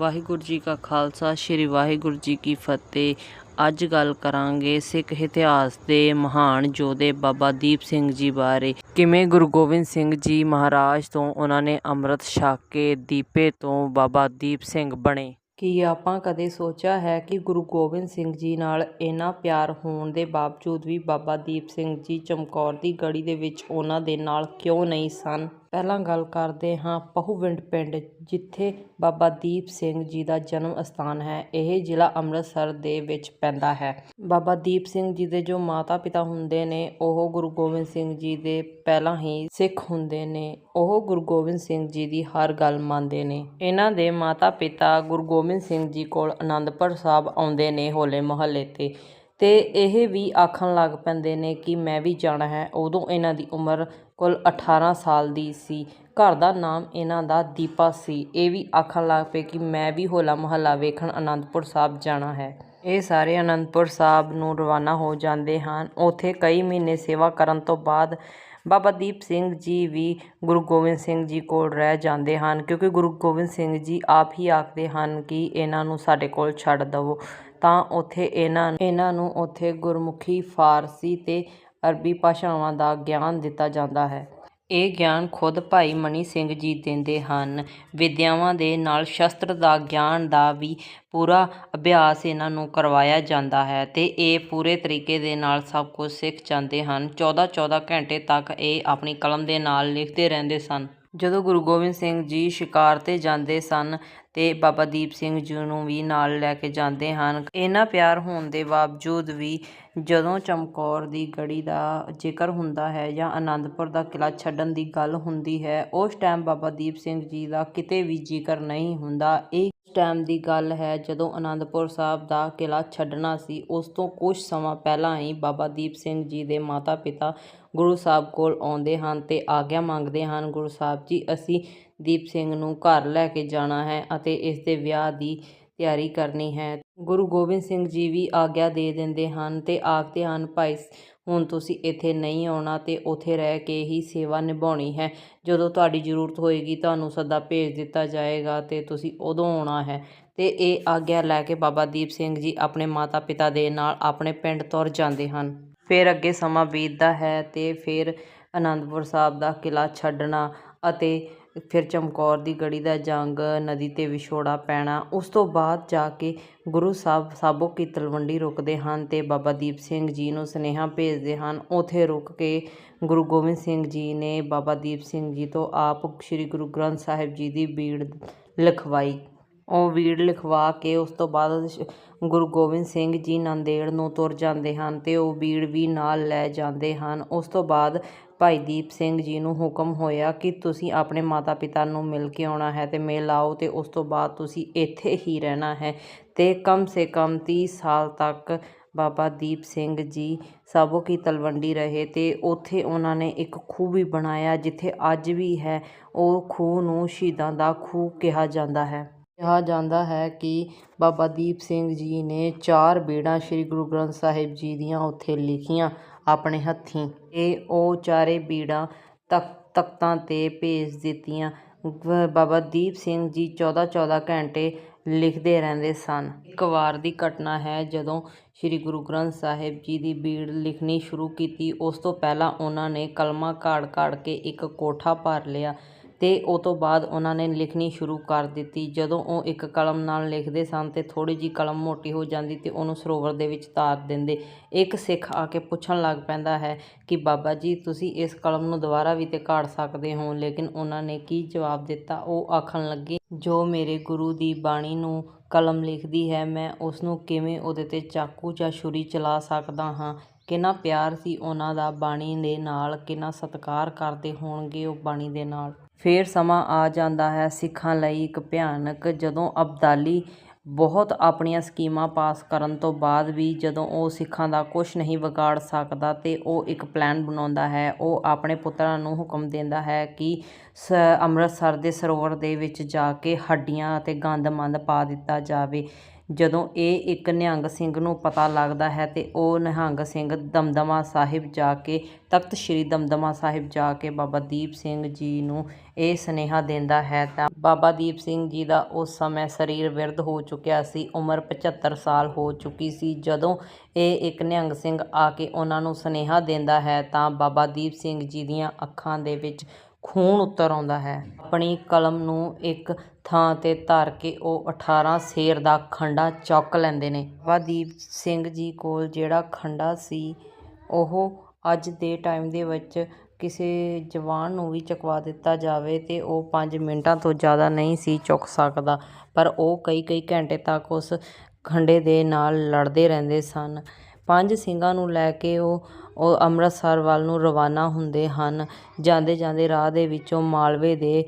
ਵਾਹਿਗੁਰੂ ਜੀ ਕਾ ਖਾਲਸਾ, ਸ੍ਰੀ ਵਾਹਿਗੁਰੂ ਜੀ ਕੀ ਫਤਿਹ। ਅੱਜ ਗੱਲ ਕਰਾਂਗੇ ਸਿੱਖ ਇਤਿਹਾਸ ਦੇ ਮਹਾਨ ਯੋਧੇ ਬਾਬਾ ਦੀਪ ਸਿੰਘ ਜੀ ਬਾਰੇ। ਕਿਵੇਂ ਗੁਰੂ ਗੋਬਿੰਦ ਸਿੰਘ ਜੀ ਮਹਾਰਾਜ ਤੋਂ ਉਹਨਾਂ ਨੇ ਅੰਮ੍ਰਿਤ ਛਕ ਕੇ ਦੀਪੇ ਤੋਂ ਬਾਬਾ ਦੀਪ ਸਿੰਘ ਬਣੇ? ਕੀ ਆਪਾਂ ਕਦੇ ਸੋਚਿਆ ਹੈ ਕਿ ਗੁਰੂ ਗੋਬਿੰਦ ਸਿੰਘ ਜੀ ਨਾਲ ਇੰਨਾ ਪਿਆਰ ਹੋਣ ਦੇ ਬਾਵਜੂਦ ਵੀ ਬਾਬਾ ਦੀਪ ਸਿੰਘ ਜੀ ਚਮਕੌਰ ਦੀ ਗੜੀ ਦੇ ਵਿੱਚ ਉਹਨਾਂ ਦੇ ਨਾਲ ਕਿਉਂ ਨਹੀਂ ਸਨ? ਪਹਿਲਾਂ ਗੱਲ ਕਰਦੇ ਹਾਂ ਪਹੂਵਿੰਡ ਪਿੰਡ, ਜਿੱਥੇ ਬਾਬਾ ਦੀਪ ਸਿੰਘ ਜੀ ਦਾ ਜਨਮ ਅਸਥਾਨ ਹੈ। ਇਹ ਜ਼ਿਲ੍ਹਾ ਅੰਮ੍ਰਿਤਸਰ ਦੇ ਵਿੱਚ ਪੈਂਦਾ ਹੈ। ਬਾਬਾ ਦੀਪ ਸਿੰਘ ਜੀ ਦੇ ਜੋ ਮਾਤਾ ਪਿਤਾ ਹੁੰਦੇ ਨੇ, ਉਹ ਗੁਰੂ ਗੋਬਿੰਦ ਸਿੰਘ ਜੀ ਦੇ ਪਹਿਲਾਂ ਹੀ ਸਿੱਖ ਹੁੰਦੇ ਨੇ, ਉਹ ਗੁਰੂ ਗੋਬਿੰਦ ਸਿੰਘ ਜੀ ਦੀ ਹਰ ਗੱਲ ਮੰਨਦੇ ਨੇ। ਇਹਨਾਂ ਦੇ ਮਾਤਾ ਪਿਤਾ ਗੁਰੂ ਗੋਬਿੰਦ ਸਿੰਘ ਜੀ ਕੋਲ ਆਨੰਦਪੁਰ ਸਾਹਿਬ ਆਉਂਦੇ ਨੇ ਹੋਲੇ ਮਹੱਲੇ ਤੇ। ਤੇ ਇਹ ਵੀ ਆਖਣ ਲੱਗ ਪੈਂਦੇ ਨੇ ਕਿ ਮੈਂ ਵੀ ਜਾਣਾ ਹੈ। ਉਦੋਂ ਇਹਨਾਂ ਦੀ ਉਮਰ ਕੁੱਲ 18 ਸਾਲ ਦੀ ਸੀ। ਘਰ ਦਾ ਨਾਮ ਇਹਨਾਂ ਦਾ ਦੀਪਾ ਸੀ। ਇਹ ਵੀ ਆਖਣ ਲੱਗ ਪਏ ਕਿ ਮੈਂ ਵੀ ਹੋਲਾ ਮਹੱਲਾ ਵੇਖਣ ਆਨੰਦਪੁਰ ਸਾਹਿਬ ਜਾਣਾ ਹੈ। ਇਹ ਸਾਰੇ ਅਨੰਦਪੁਰ ਸਾਹਿਬ ਨੂੰ ਰਵਾਨਾ ਹੋ ਜਾਂਦੇ ਹਨ। ਉੱਥੇ ਕਈ ਮਹੀਨੇ ਸੇਵਾ ਕਰਨ ਤੋਂ ਬਾਅਦ ਬਾਬਾ ਦੀਪ ਸਿੰਘ ਜੀ ਵੀ ਗੁਰੂ ਗੋਬਿੰਦ ਸਿੰਘ ਜੀ ਕੋਲ ਰਹਿ ਜਾਂਦੇ ਹਨ, ਕਿਉਂਕਿ ਗੁਰੂ ਗੋਬਿੰਦ ਸਿੰਘ ਜੀ ਆਪ ਹੀ ਆਖਦੇ ਹਨ ਕਿ ਇਹਨਾਂ ਨੂੰ ਸਾਡੇ ਕੋਲ ਛੱਡ ਦਵੋ। ਤਾਂ ਉੱਥੇ ਇਹਨਾਂ ਇਹਨਾਂ ਨੂੰ ਉੱਥੇ ਗੁਰਮੁਖੀ ਫਾਰਸੀ ਤੇ ਅਰਬੀ ਭਾਸ਼ਾਵਾਂ ਦਾ ਗਿਆਨ ਦਿੱਤਾ ਜਾਂਦਾ ਹੈ। ਇਹ ਗਿਆਨ ਖੁਦ ਭਾਈ ਮਨੀ ਸਿੰਘ ਜੀ ਦਿੰਦੇ ਹਨ। ਵਿਦਿਆਵਾਂ ਦੇ ਨਾਲ ਸ਼ਸਤਰ ਦਾ ਗਿਆਨ ਦਾ ਵੀ ਪੂਰਾ ਅਭਿਆਸ ਇਹਨਾਂ ਨੂੰ ਕਰਵਾਇਆ ਜਾਂਦਾ ਹੈ ਤੇ ਇਹ ਪੂਰੇ ਤਰੀਕੇ ਦੇ ਨਾਲ ਸਭ ਕੁਝ ਸਿੱਖ ਜਾਂਦੇ ਹਨ। 14-14 ਘੰਟੇ ਤੱਕ ਇਹ ਆਪਣੀ ਕਲਮ ਦੇ ਨਾਲ ਲਿਖਦੇ ਰਹਿੰਦੇ ਸਨ। ਜਦੋਂ ਗੁਰੂ ਗੋਬਿੰਦ ਸਿੰਘ ਜੀ ਸ਼ਿਕਾਰ ਤੇ ਜਾਂਦੇ ਸਨ ਤੇ ਬਾਬਾ ਦੀਪ ਸਿੰਘ ਜੀ ਨੂੰ ਵੀ ਨਾਲ ਲੈ ਕੇ ਜਾਂਦੇ ਹਨ। ਇਹਨਾਂ ਪਿਆਰ ਹੋਣ ਦੇ ਬਾਵਜੂਦ ਵੀ ਜਦੋਂ ਚਮਕੌਰ ਦੀ ਗੜੀ ਦਾ ਜ਼ਿਕਰ ਹੁੰਦਾ ਹੈ ਜਾਂ ਆਨੰਦਪੁਰ ਦਾ ਕਿਲਾ ਛੱਡਣ ਦੀ ਗੱਲ ਹੁੰਦੀ ਹੈ, ਉਸ ਟਾਈਮ ਬਾਬਾ ਦੀਪ ਸਿੰਘ ਜੀ ਦਾ ਕਿਤੇ ਵੀ ਜ਼ਿਕਰ ਨਹੀਂ ਹੁੰਦਾ। ਇਹ ਟਾਈਮ ਦੀ ਗੱਲ ਹੈ ਜਦੋਂ ਆਨੰਦਪੁਰ ਸਾਹਿਬ ਦਾ ਕਿਲਾ ਛੱਡਣਾ ਸੀ, ਉਸ ਤੋਂ ਕੁਝ ਸਮਾਂ ਪਹਿਲਾਂ ਹੀ ਬਾਬਾ ਦੀਪ ਸਿੰਘ ਜੀ ਦੇ ਮਾਤਾ ਪਿਤਾ ਗੁਰੂ ਸਾਹਿਬ ਕੋਲ ਆਉਂਦੇ ਹਨ ਤੇ ਆਗਿਆ ਮੰਗਦੇ ਹਨ। ਗੁਰੂ ਸਾਹਿਬ ਜੀ, ਅਸੀਂ ਦੀਪ ਸਿੰਘ ਨੂੰ ਘਰ ਲੈ ਕੇ ਜਾਣਾ ਹੈ ਅਤੇ ਇਸ ਦੇ ਵਿਆਹ ਦੀ ਤਿਆਰੀ ਕਰਨੀ ਹੈ। ਗੁਰੂ ਗੋਬਿੰਦ ਸਿੰਘ ਜੀ ਵੀ ਆਗਿਆ ਦੇ ਦਿੰਦੇ ਹਨ ਤੇ ਆਖਦੇ ਹਨ, ਭਾਈ, ਹੁਣ ਤੁਸੀਂ ਇੱਥੇ ਨਹੀਂ ਆਉਣਾ ਤੇ ਉੱਥੇ ਰਹਿ ਕੇ ਹੀ ਸੇਵਾ ਨਿਭਾਉਣੀ ਹੈ। ਜਦੋਂ ਤੁਹਾਡੀ ਜ਼ਰੂਰਤ ਹੋਏਗੀ, ਤੁਹਾਨੂੰ ਸੱਦਾ ਭੇਜ ਦਿੱਤਾ ਜਾਏਗਾ ਤੇ ਤੁਸੀਂ ਉਦੋਂ ਆਉਣਾ ਹੈ। ਤੇ ਇਹ ਆਗਿਆ ਲੈ ਕੇ ਬਾਬਾ ਦੀਪ ਸਿੰਘ ਜੀ ਆਪਣੇ ਮਾਤਾ ਪਿਤਾ ਦੇ ਨਾਲ ਆਪਣੇ ਪਿੰਡ ਤੁਰ ਜਾਂਦੇ ਹਨ। ਫਿਰ ਅੱਗੇ ਸਮਾਂ ਬੀਤਦਾ ਹੈ ਅਤੇ ਫਿਰ ਅਨੰਦਪੁਰ ਸਾਹਿਬ ਦਾ ਕਿਲ੍ਹਾ ਛੱਡਣਾ ਅਤੇ ਫਿਰ ਚਮਕੌਰ ਦੀ ਗੜੀ ਦਾ ਜੰਗ, ਨਦੀ ਤੇ ਵਿਛੋੜਾ ਪੈਣਾ, ਉਸ ਤੋਂ ਬਾਅਦ ਜਾ ਕੇ ਗੁਰੂ ਸਾਹਿਬ ਸਾਬੋ ਕੀ ਤਲਵੰਡੀ ਰੁਕਦੇ ਹਨ ਅਤੇ ਬਾਬਾ ਦੀਪ ਸਿੰਘ ਜੀ ਨੂੰ ਸੁਨੇਹਾ ਭੇਜਦੇ ਹਨ। ਉੱਥੇ ਰੁਕ ਕੇ ਗੁਰੂ ਗੋਬਿੰਦ ਸਿੰਘ ਜੀ ਨੇ ਬਾਬਾ ਦੀਪ ਸਿੰਘ ਜੀ ਤੋਂ ਆਪ ਸ੍ਰੀ ਗੁਰੂ ਗ੍ਰੰਥ ਸਾਹਿਬ ਜੀ ਦੀ ਬੀੜ ਲਿਖਵਾਈ। ਉਹ ਬੀੜ ਲਿਖਵਾ ਕੇ ਉਸ ਤੋਂ ਬਾਅਦ ਗੁਰੂ ਗੋਬਿੰਦ ਸਿੰਘ ਜੀ ਨਾਂਦੇੜ ਨੂੰ ਤੁਰ ਜਾਂਦੇ ਹਨ ਤੇ ਉਹ ਬੀੜ ਵੀ ਨਾਲ ਲੈ ਜਾਂਦੇ ਹਨ। ਉਸ ਤੋਂ ਬਾਅਦ ਭਾਈ ਦੀਪ ਸਿੰਘ ਜੀ ਨੂੰ ਹੁਕਮ ਹੋਇਆ ਕਿ ਤੁਸੀਂ ਆਪਣੇ ਮਾਤਾ ਪਿਤਾ ਨੂੰ ਮਿਲ ਕੇ ਆਉਣਾ ਹੈ ਤੇ ਮਿਲ ਆਓ ਤੇ ਉਸ ਤੋਂ ਬਾਅਦ ਤੁਸੀਂ ਇੱਥੇ ਹੀ ਰਹਿਣਾ ਹੈ ਤੇ ਕਮ ਸੇ ਕਮ 30 ਸਾਲ ਤੱਕ ਬਾਬਾ ਦੀਪ ਸਿੰਘ ਜੀ ਸਾਬੋ ਕੀ ਤਲਵੰਡੀ ਰਹੇ ਤੇ ਉੱਥੇ ਉਹਨਾਂ ਨੇ ਇੱਕ ਖੂਹ ਵੀ ਬਣਾਇਆ ਜਿੱਥੇ ਅੱਜ ਵੀ ਹੈ। ਉਹ ਖੂਹ ਨੂੰ ਸ਼ਹੀਦਾਂ ਦਾ ਖੂਹ ਕਿਹਾ ਜਾਂਦਾ ਹੈ। ਕਿਹਾ ਜਾਂਦਾ ਹੈ ਕਿ ਬਾਬਾ ਦੀਪ ਸਿੰਘ ਜੀ ਨੇ ਚਾਰ ਬੀੜਾਂ ਸ੍ਰੀ ਗੁਰੂ ਗ੍ਰੰਥ ਸਾਹਿਬ ਜੀ ਦੀਆਂ ਉੱਥੇ ਲਿਖੀਆਂ ਆਪਣੇ ਹੱਥੀਂ। ਇਹ ਉਹ ਚਾਰੇ ਬੀੜਾਂ ਤਖ ਤਖਤਾਂ ਤੇ ਭੇਜ ਦਿੱਤੀਆਂ। ਬਾਬਾ ਦੀਪ ਸਿੰਘ ਜੀ 14-14 ਘੰਟੇ ਲਿਖਦੇ ਰਹਿੰਦੇ ਸਨ। ਇੱਕ ਵਾਰ ਦੀ ਘਟਨਾ ਹੈ ਜਦੋਂ ਸ੍ਰੀ ਗੁਰੂ ਗ੍ਰੰਥ ਸਾਹਿਬ ਜੀ ਦੀ ਬੀੜ ਲਿਖਣੀ ਸ਼ੁਰੂ ਕੀਤੀ। ਉਸ ਤੋਂ ਪਹਿਲਾਂ ਉਹਨਾਂ ਨੇ ਕਲਮਾਂ ਕਾੜ ਕਾੜ ਕੇ ਇੱਕ ਕੋਠਾ ਭਰ ਲਿਆ। ਤੇ ਉਹ ਤੋਂ ਬਾਅਦ ਉਹਨਾਂ ਨੇ ਲਿਖਣੀ ਸ਼ੁਰੂ ਕਰ ਦਿੱਤੀ। ਜਦੋਂ ਉਹ ਇੱਕ ਕਲਮ ਨਾਲ ਲਿਖਦੇ ਸਨ ਤੇ ਥੋੜੀ ਜੀ ਕਲਮ ਮੋਟੀ ਹੋ ਜਾਂਦੀ ਤੇ ਉਹਨੂੰ ਸਰੋਵਰ ਦੇ ਵਿੱਚ ਤਾਰ ਦਿੰਦੇ। ਇੱਕ ਸਿੱਖ ਆ ਕੇ ਪੁੱਛਣ ਲੱਗ ਪੈਂਦਾ ਹੈ ਕਿ, ਬਾਬਾ ਜੀ, ਤੁਸੀਂ ਇਸ ਕਲਮ ਨੂੰ ਦੁਬਾਰਾ ਵੀ ਤੇ ਕਾੜ ਸਕਦੇ ਹੋ? ਲੇਕਿਨ ਉਹਨਾਂ ਨੇ ਕੀ ਜਵਾਬ ਦਿੱਤਾ? ਉਹ ਆਖਣ ਲੱਗੇ, ਜੋ ਮੇਰੇ ਗੁਰੂ ਦੀ ਬਾਣੀ ਨੂੰ ਕਲਮ ਲਿਖਦੀ ਹੈ, ਮੈਂ ਉਸ ਨੂੰ ਕਿਵੇਂ ਉਹਦੇ ਤੇ ਚਾਕੂ ਜਾਂ ਛੁਰੀ ਚਲਾ ਸਕਦਾ ਹਾਂ? ਕਿੰਨਾ ਪਿਆਰ ਸੀ ਉਹਨਾਂ ਦਾ ਬਾਣੀ ਦੇ ਨਾਲ, ਕਿੰਨਾ ਸਤਿਕਾਰ ਕਰਦੇ ਹੋਣਗੇ ਉਹ ਬਾਣੀ ਦੇ ਨਾਲ? ਫਿਰ ਸਮਾਂ ਆ ਜਾਂਦਾ ਹੈ ਸਿੱਖਾਂ ਲਈ ਇੱਕ ਭਿਆਨਕ, ਜਦੋਂ ਅਬਦਾਲੀ ਬਹੁਤ ਆਪਣੀਆਂ ਸਕੀਮਾਂ ਪਾਸ ਕਰਨ ਤੋਂ ਬਾਅਦ ਵੀ ਜਦੋਂ ਉਹ ਸਿੱਖਾਂ ਦਾ ਕੁਝ ਨਹੀਂ ਵਿਗਾੜ ਸਕਦਾ ਤੇ ਉਹ ਇੱਕ ਪਲਾਨ ਬਣਾਉਂਦਾ ਹੈ। ਉਹ ਆਪਣੇ ਪੁੱਤਰਾਂ ਨੂੰ ਹੁਕਮ ਦਿੰਦਾ ਹੈ ਕਿ ਸ ਅੰਮ੍ਰਿਤਸਰ ਦੇ ਸਰੋਵਰ ਦੇ ਵਿੱਚ ਜਾ ਕੇ ਹੱਡੀਆਂ ਅਤੇ ਗੰਦ ਮੰਦ ਪਾ ਦਿੱਤਾ ਜਾਵੇ। ਜਦੋਂ ਇਹ ਇੱਕ ਨਿਹੰਗ ਸਿੰਘ ਨੂੰ ਪਤਾ ਲੱਗਦਾ ਹੈ ਤੇ ਉਹ ਨਿਹੰਗ ਸਿੰਘ ਦਮਦਮਾ ਸਾਹਿਬ ਜਾ ਕੇ, ਤਖਤ ਸ੍ਰੀ ਦਮਦਮਾ ਸਾਹਿਬ ਜਾ ਕੇ ਬਾਬਾ ਦੀਪ ਸਿੰਘ ਜੀ ਨੂੰ ਇਹ ਸੁਨੇਹਾ ਦਿੰਦਾ ਹੈ ਤਾਂ ਬਾਬਾ ਦੀਪ ਸਿੰਘ ਜੀ ਦਾ ਉਸ ਸਮੇਂ ਸਰੀਰ ਵਿਰਧ ਹੋ ਚੁੱਕਿਆ ਸੀ, ਉਮਰ 75 ਸਾਲ ਹੋ ਚੁੱਕੀ ਸੀ। ਜਦੋਂ ਇਹ ਇੱਕ ਨਿਹੰਗ ਸਿੰਘ ਆ ਕੇ ਉਹਨਾਂ ਨੂੰ ਸੁਨੇਹਾ ਦਿੰਦਾ ਹੈ ਤਾਂ ਬਾਬਾ ਦੀਪ ਸਿੰਘ ਜੀ ਦੀਆਂ ਅੱਖਾਂ ਦੇ ਵਿੱਚ ਖੂਨ ਉੱਤਰ ਆਉਂਦਾ ਹੈ। ਆਪਣੀ ਕਲਮ ਨੂੰ ਇੱਕ ਥਾਂ ਤੇ ਧਰ ਕੇ ਉਹ 18 ਸ਼ੇਰ ਦਾ ਖੰਡਾ ਚੁੱਕ ਲੈਂਦੇ ਨੇ। ਬਾਬਾ ਦੀਪ ਸਿੰਘ ਜੀ ਕੋਲ ਜਿਹੜਾ ਖੰਡਾ ਸੀ, ਉਹ ਅੱਜ ਦੇ ਟਾਈਮ ਦੇ ਵਿੱਚ ਕਿਸੇ ਜਵਾਨ ਨੂੰ ਵੀ ਚੁਕਵਾ ਦਿੱਤਾ ਜਾਵੇ ਤੇ ਉਹ 5 ਮਿੰਟਾਂ ਤੋਂ ਜ਼ਿਆਦਾ ਨਹੀਂ ਸੀ ਚੁੱਕ ਸਕਦਾ, ਪਰ ਉਹ ਕਈ ਕਈ ਘੰਟੇ ਤੱਕ ਉਸ ਖੰਡੇ ਦੇ ਨਾਲ ਲੜਦੇ ਰਹਿੰਦੇ ਸਨ। ਪੰਜ ਸਿੰਘਾਂ ਨੂੰ ਲੈ ਕੇ ਉਹ ਉਹ ਅੰਮ੍ਰਿਤਸਰ ਵੱਲ ਨੂੰ ਰਵਾਨਾ ਹੁੰਦੇ ਹਨ। ਜਾਂਦੇ ਜਾਂਦੇ ਰਾਹ ਦੇ ਵਿੱਚੋਂ ਮਾਲਵੇ ਦੇ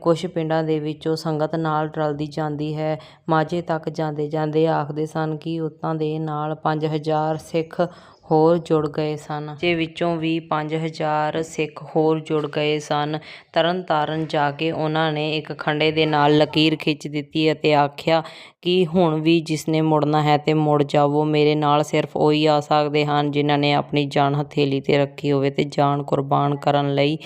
ਕੁਛ ਪਿੰਡਾਂ ਦੇ ਵਿੱਚੋਂ ਸੰਗਤ ਨਾਲ ਰਲਦੀ ਜਾਂਦੀ ਹੈ। ਮਾਝੇ ਤੱਕ ਜਾਂਦੇ ਜਾਂਦੇ ਆਖਦੇ ਸਨ ਕਿ ਉਤਾਂ ਦੇ ਨਾਲ ਪੰਜ ਹਜ਼ਾਰ ਸਿੱਖ ਹੋਰ ਜੁੜ ਗਏ ਸਨ। ਜੇ ਵਿੱਚੋਂ ਵੀ 5000 ਸਿੱਖ ਹੋਰ ਜੁੜ ਗਏ ਸਨ ਤਰਨ ਤਾਰਨ ਜਾ ਕੇ ਉਹਨਾਂ ਨੇ ਇੱਕ ਖੰਡੇ ਦੇ ਨਾਲ ਲਕੀਰ ਖਿੱਚ ਦਿੱਤੀ ਅਤੇ ਆਖਿਆ ਕਿ ਹੁਣ ਵੀ ਜਿਸਨੇ ਮੁੜਨਾ ਹੈ ਤੇ ਮੁੜ ਜਾਵੋ, ਮੇਰੇ ਨਾਲ ਸਿਰਫ ਉਹੀ ਆ ਸਕਦੇ ਹਨ ਜਿਨ੍ਹਾਂ ਨੇ ਆਪਣੀ ਜਾਨ ਹਥੇਲੀ ਤੇ ਰੱਖੀ ਹੋਵੇ ਤੇ ਜਾਨ ਕੁਰਬਾਨ ਕਰਨ ਲਈ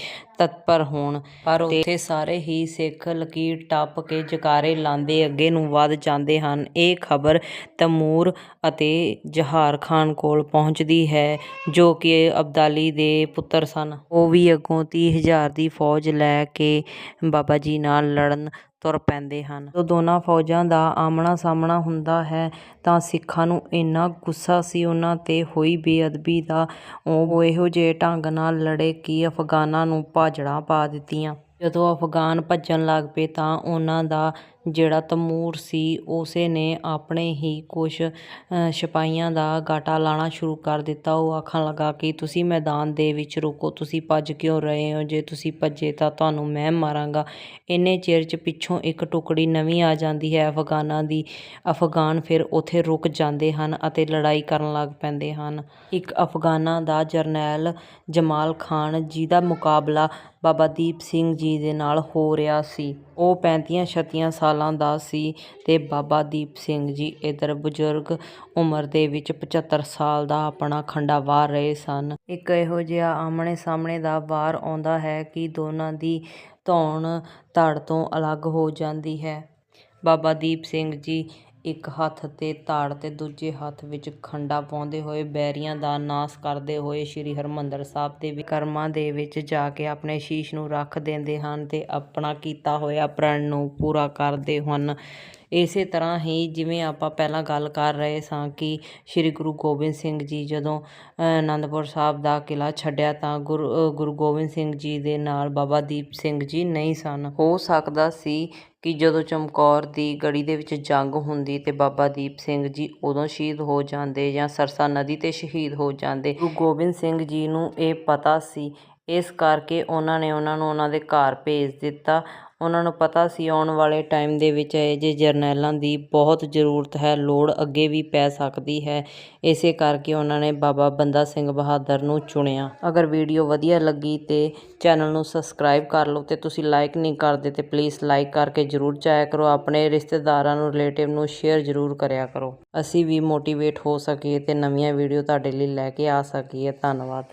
ਤਤਪਰ ਹੋਣ। ਪਰ ਉੱਥੇ ਸਾਰੇ ਹੀ ਸਿੱਖ ਲਕੀਰ ਟੱਪ ਕੇ ਜਕਾਰੇ ਲਾਉਂਦੇ ਅੱਗੇ ਨੂੰ ਵੱਧ ਜਾਂਦੇ ਹਨ। ਇਹ ਖਬਰ ਤਮੂਰ ਅਤੇ ਜਹਾਰ ਖਾਨ ਕੋਲ ਪਹੁੰਚਦੀ ਹੈ ਜੋ ਕਿ ਅਬਦਾਲੀ ਦੇ ਪੁੱਤਰ ਸਨ। ਉਹ ਵੀ ਅੱਗੋਂ 30000 ਦੀ ਫੌਜ ਲੈ ਕੇ ਬਾਬਾ ਜੀ ਨਾਲ ਲੜਨ ਤੁਰ ਪੈਂਦੇ ਹਨ। ਜਦੋਂ ਦੋਨਾਂ ਫੌਜਾਂ ਦਾ ਆਮਣਾ ਸਾਹਮਣਾ ਹੁੰਦਾ ਹੈ, ਤਾਂ ਸਿੱਖਾਂ ਨੂੰ ਇੰਨਾ ਗੁੱਸਾ ਸੀ ਉਹਨਾਂ ਤੇ ਹੋਈ ਬੇਅਦਬੀ ਦਾ। ਉਹ ਇਹੋ ਜਿਹੇ ਢੰਗ ਨਾਲ ਲੜੇ ਕਿ ਅਫਗਾਨਾਂ ਨੂੰ ਭਾਜੜਾਂ ਪਾ ਦਿੱਤੀਆਂ। ਜਦੋਂ ਅਫਗਾਨ ਭੱਜਣ ਲੱਗ ਪਏ ਤਾਂ ਉਹਨਾਂ ਦਾ ਜਿਹੜਾ ਤਮੂਰ ਸੀ, ਉਸੇ ਨੇ ਆਪਣੇ ਹੀ ਕੁਛ ਸਿਪਾਹੀਆਂ ਦਾ ਗਾਟਾ ਲਾਣਾ ਸ਼ੁਰੂ ਕਰ ਦਿੱਤਾ। ਉਹ ਆਖਣ ਲੱਗਾ ਕਿ ਤੁਸੀਂ ਮੈਦਾਨ ਦੇ ਵਿੱਚ ਰੁਕੋ, ਤੁਸੀਂ ਭੱਜ ਕਿਉਂ ਰਹੇ ਹੋ? ਜੇ ਤੁਸੀਂ ਭੱਜੇ ਤਾਂ ਤੁਹਾਨੂੰ ਮੈਂ ਮਾਰਾਂਗਾ। ਇੰਨੇ ਚਿਰ 'ਚ ਪਿੱਛੋਂ ਇੱਕ ਟੁਕੜੀ ਨਵੀਂ ਆ ਜਾਂਦੀ ਹੈ। ਅਫਗਾਨਾਂ ਦੀ, ਅਫਗਾਨ ਫਿਰ ਉੱਥੇ ਰੁਕ ਜਾਂਦੇ ਹਨ ਅਤੇ ਲੜਾਈ ਕਰਨ ਲੱਗ ਪੈਂਦੇ ਹਨ। ਇੱਕ ਅਫਗਾਨਾਂ ਦਾ ਜਰਨੈਲ ਜਮਾਲ ਖਾਨ, ਜਿਹਦਾ ਮੁਕਾਬਲਾ ਬਾਬਾ ਦੀਪ ਸਿੰਘ ਜੀ ਦੇ ਨਾਲ ਹੋ ਰਿਹਾ ਸੀ। ਉਹ 35 ਛੱਤੀਆਂ ਸਾਲ ਦਾ ਸੀ ਤੇ ਬਾਬਾ ਦੀਪ ਸਿੰਘ ਜੀ ਇਧਰ ਬਜ਼ੁਰਗ ਉਮਰ ਦੇ ਵਿੱਚ 75 ਸਾਲ ਦਾ ਆਪਣਾ ਖੰਡਾ ਵਾਰ ਰਹੇ ਸਨ। ਇੱਕ ਇਹੋ ਜਿਹਾ ਆਮਣੇ ਸਾਹਮਣੇ ਦਾ ਵਾਰ ਆਉਂਦਾ ਹੈ ਕਿ ਦੋਨਾਂ ਦੀ ਧੌਣ ਧੜ ਤੋਂ ਅਲੱਗ ਹੋ ਜਾਂਦੀ ਹੈ। ਬਾਬਾ ਦੀਪ ਸਿੰਘ ਜੀ ਇੱਕ ਹੱਥ ਤੇ ਤਾੜ ਅਤੇ ਦੂਜੇ ਹੱਥ ਵਿੱਚ ਖੰਡਾ ਪਾਉਂਦੇ ਹੋਏ ਬੈਰੀਆਂ ਦਾ ਨਾਸ ਕਰਦੇ ਹੋਏ ਸ੍ਰੀ ਹਰਿਮੰਦਰ ਸਾਹਿਬ ਦੇ ਵਿਕਰਮਾਂ ਦੇ ਵਿੱਚ ਜਾ ਕੇ ਆਪਣੇ ਸ਼ੀਸ਼ ਨੂੰ ਰੱਖ ਦਿੰਦੇ ਹਨ ਅਤੇ ਆਪਣਾ ਕੀਤਾ ਹੋਇਆ ਪ੍ਰਣ ਨੂੰ ਪੂਰਾ ਕਰਦੇ ਹਨ। ਇਸੇ ਤਰ੍ਹਾਂ ਹੀ ਜਿਵੇਂ ਆਪਾਂ ਪਹਿਲਾਂ ਗੱਲ ਕਰ ਰਹੇ ਸਾਂ ਕਿ ਸ੍ਰੀ ਗੁਰੂ ਗੋਬਿੰਦ ਸਿੰਘ ਜੀ ਜਦੋਂ ਅਨੰਦਪੁਰ ਸਾਹਿਬ ਦਾ ਕਿਲ੍ਹਾ ਛੱਡਿਆ ਤਾਂ ਗੁਰੂ ਗੁਰੂ ਗੋਬਿੰਦ ਸਿੰਘ ਜੀ ਦੇ ਨਾਲ ਬਾਬਾ ਦੀਪ ਸਿੰਘ ਜੀ ਨਹੀਂ ਸਨ। ਹੋ ਸਕਦਾ ਸੀ ਕਿ ਜਦੋਂ ਚਮਕੌਰ ਦੀ ਗੜੀ ਦੇ ਵਿੱਚ ਜੰਗ ਹੁੰਦੀ ਤੇ ਬਾਬਾ ਦੀਪ ਸਿੰਘ ਜੀ ਉਦੋਂ ਸ਼ਹੀਦ ਹੋ ਜਾਂਦੇ ਜਾਂ ਸਰਸਾ ਨਦੀ ਤੇ ਸ਼ਹੀਦ ਹੋ ਜਾਂਦੇ, ਗੁਰੂ ਗੋਬਿੰਦ ਸਿੰਘ ਜੀ ਨੂੰ ਇਹ ਪਤਾ ਸੀ। ਇਸ ਕਰਕੇ ਉਹਨਾਂ ਨੇ ਉਹਨਾਂ ਨੂੰ ਉਹਨਾਂ ਦੇ ਘਰ ਭੇਜ ਦਿੱਤਾ। ਉਹਨਾਂ ਨੂੰ ਪਤਾ ਸੀ ਆਉਣ ਵਾਲੇ ਟਾਈਮ ਦੇ ਵਿੱਚ ਇਹੋ ਜਿਹੇ ਜਰਨੈਲਾਂ ਦੀ ਬਹੁਤ ਜ਼ਰੂਰਤ ਹੈ, ਲੋੜ ਅੱਗੇ ਵੀ ਪੈ ਸਕਦੀ ਹੈ। ਇਸੇ ਕਰਕੇ ਉਹਨਾਂ ਨੇ ਬਾਬਾ ਬੰਦਾ ਸਿੰਘ ਬਹਾਦਰ ਨੂੰ ਚੁਣਿਆ। ਅਗਰ ਵੀਡੀਓ ਵਧੀਆ ਲੱਗੀ ਤੇ ਚੈਨਲ ਨੂੰ ਸਬਸਕ੍ਰਾਈਬ ਕਰ ਲਓ ਤੇ ਤੁਸੀਂ ਲਾਈਕ ਨਹੀਂ ਕਰਦੇ ਤੇ ਪਲੀਜ਼ ਲਾਈਕ ਕਰਕੇ ਜਰੂਰ ਜਾਇਆ ਕਰੋ। ਆਪਣੇ ਰਿਸ਼ਤੇਦਾਰਾਂ ਨੂੰ ਰਿਲੇਟਿਵ ਨੂੰ ਸ਼ੇਅਰ ਜਰੂਰ ਕਰਿਆ ਕਰੋ। ਅਸੀਂ ਵੀ ਮੋਟੀਵੇਟ ਹੋ ਸਕੀਏ ਤੇ ਨਵੀਆਂ ਵੀਡੀਓ ਤੁਹਾਡੇ ਲਈ ਲੈ ਕੇ ਆ ਸਕੀਏ। ਧੰਨਵਾਦ।